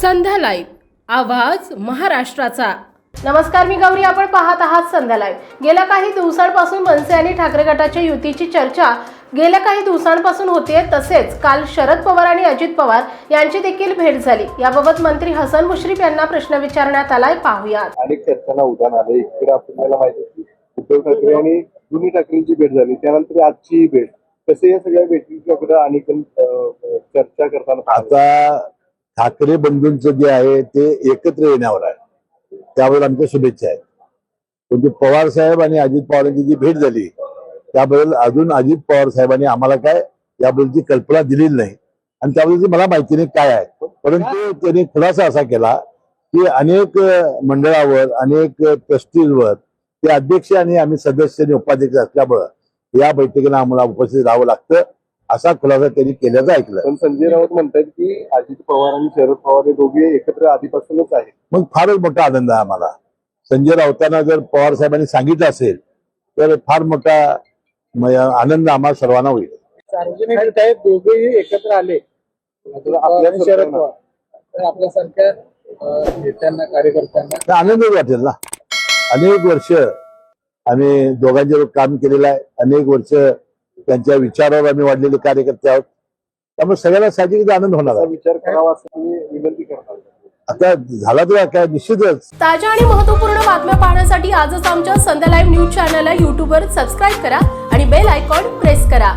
संध्या live आवाज महाराष्ट्राचा. नमस्कार मी गौरी. आपण पाहत आहात संध्या लाईव्ह. गेल्या काही दिवसांपासून मनसे आणि ठाकरे गटाच्या युतीची चर्चा गेल्या काही दिवसांपासून होतीये तसेच काल शरद पवार आणि अजित पवार यांची देखील भेट झाली. याबाबत मंत्री हसन मुश्रीफ यांना प्रश्न विचारण्यात आलाय. पाहुयात. अनेक चर्चांना उदाहरण आलं. एकीकडे आपल्याला माहिती उद्धव ठाकरे आणि दोन्ही ठाकरेंची भेट झाली. त्यानंतर आजची भेट. कसे या सगळ्या भेटींच्याकडे अनेक चर्चा करताना. आता ठाकरे बंधूंचं जे आहे ते एकत्र येण्यावर आहे. त्याबद्दल आमच्या शुभेच्छा आहेत. पण पवार साहेब आणि अजित पवारांची जी भेट झाली त्याबद्दल अजून अजित पवार साहेबांनी आम्हाला काय याबद्दलची कल्पना दिलेली नाही. आणि त्याबद्दलची मला माहिती नाही काय आहे. परंतु त्यांनी खुलासा असा केला की अनेक मंडळावर अनेक ट्रस्टीजवर ते अध्यक्ष आणि आम्ही सदस्य आणि उपाध्यक्ष असल्यामुळं या बैठकीला आम्हाला उपस्थित राहावं लागतं. असा खुलासा त्यांनी केल्याचं ऐकलं. पण संजय राऊत म्हणतात की अजित पवार आणि शरद पवार हे दोघे एकत्र आधीपासूनच आहेत. मग फारच मोठा आनंद आहे आम्हाला. संजय राऊतांना जर पवार साहेबांनी सांगितलं असेल तर फार मोठा आनंद आम्हाला सर्वांना होईल. सार्वजनिक साहेब दोघेही एकत्र आले. आपल्या शरद पवार. आपल्यासारख्या नेत्यांना कार्यकर्त्यांना. आनंदच वाटेल ना. अनेक वर्ष आम्ही दोघांचे काम केलेलं आहे. अनेक वर्ष त्यांच्या विचारावर आम्ही वाढलेले कार्यकर्ते आहोत. त्यामुळे सगळ्यांना साहजिक आनंद होणार विचार करावा विनंती करतात आता झाला तर काय? निश्चितच. ताज्या आणि महत्त्वपूर्ण बातम्या पाहण्यासाठी आजच आमच्या संध्या लाईव्ह न्यूज चॅनलला यूट्यूबवर सबस्क्राईब करा आणि बेल आयकॉन प्रेस करा.